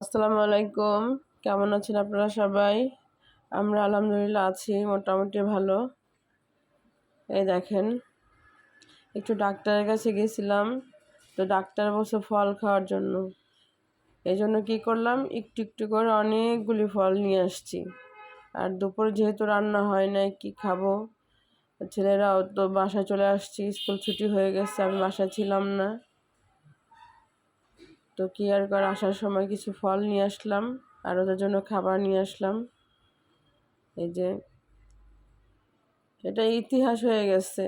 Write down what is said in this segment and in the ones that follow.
আসসালামু আলাইকুম। কেমন আছেন আপনারা সবাই? আমরা আলহামদুলিল্লাহ আছি, মোটামুটি ভালো। এই দেখেন, একটু ডাক্তারের কাছে গেছিলাম, তো ডাক্তার বসে ফল খাওয়ার জন্য। এই জন্য কী করলাম? একটু একটু করে অনেকগুলি ফল নিয়ে আসছি। আর দুপুরে যেহেতু রান্না হয় নাই, কি খাব? ছেলেরাও তো বাসায় চলে আসছি, স্কুল ছুটি হয়ে গেছে, আমি বাসায় ছিলাম না। তো কি আর কর আসার সময় কিছু ফল নিয়ে আসলাম, আর ওদের জন্য খাবার নিয়ে আসলাম। এই যে, এটা ইতিহাস হয়ে গেছে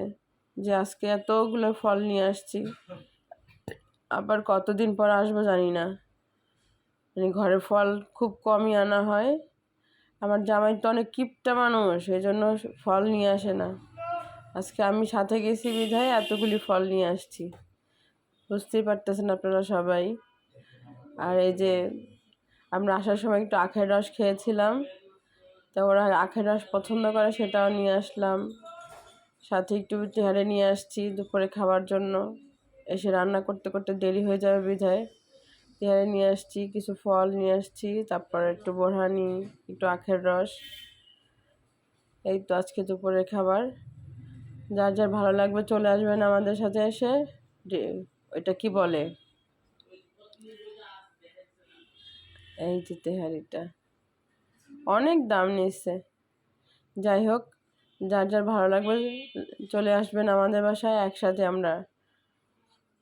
যে আজকে এতগুলো ফল নিয়ে আসছি। আবার কতদিন পর আসব জানি না। মানে ঘরে ফল খুব কমই আনা হয়। আমার জামাই তো অনেক কিপটা মানুষ এই জন্য ফল নিয়ে আসে না। আজকে আমি সাথে গেছি বিধায় এতগুলি ফল নিয়ে আসছি। বুঝতেই পারতেছেন আপনারা সবাই। আর এই যে আমরা আসার সময় একটু আখের রস খেয়েছিলাম, তা ওরা আখের রস পছন্দ করে সেটাও নিয়ে আসলাম। সাথে একটু চেহারে নিয়ে আসছি দুপুরে খাবার জন্য। এসে রান্না করতে করতে দেরি হয়ে যাবে বিধায়। চেহারে নিয়ে আসছি, কিছু ফল নিয়ে আসছি, তারপর একটু বোরহানি, একটু আখের রস। এই তো আজকে দুপুরের খাবার। যার যার ভালো লাগবে চলে আসবেন আমাদের সাথে এসে। ওইটা কি বলে? এই যে তেহারিটা। অনেক দাম নিচ্ছে যাই হোক, যার যার ভালো লাগবে, চলে আসবেন আমাদের বাসায়, একসাথে আমরা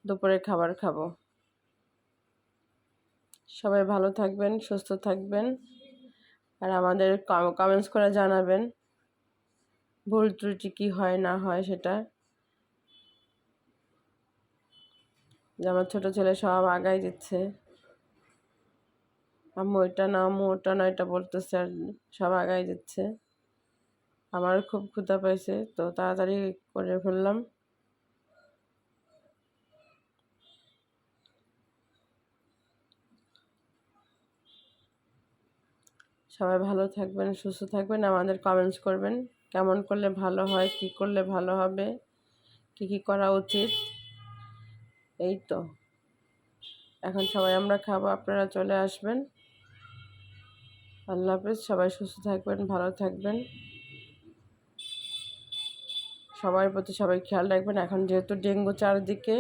দুপুরে খাবার খাব। সবাই ভালো থাকবেন, সুস্থ থাকবেন, আর আমাদের কমেন্টস করে জানাবেন, ভুল ত্রুটি কী হয়, না হয় সেটা। আমার ছোটো ছেলে সব আগাই দিচ্ছে। আম্মু এটা না, আম্মু ওটা না, এটা বলতেছে আর সব আগাই দিচ্ছে আমার খুব ক্ষুধা পাইছে, তো তাড়াতাড়ি করে ফেললাম। সবাই ভালো থাকবেন, সুস্থ থাকবেন, আমাদের কমেন্টস করবেন। কেমন করলে ভালো হয়, কি করলে ভালো হবে, কি কি করা উচিত, এই তো। এখন সবাই আমরা খাব, আপনারা চলে আসবেন। আল্লাহ হাফেজ, সবাই সুস্থ থাকবেন, ভালো থাকবেন। সবার প্রতি সবাই খেয়াল রাখবেন, এখন যেহেতু ডেঙ্গু চারদিকে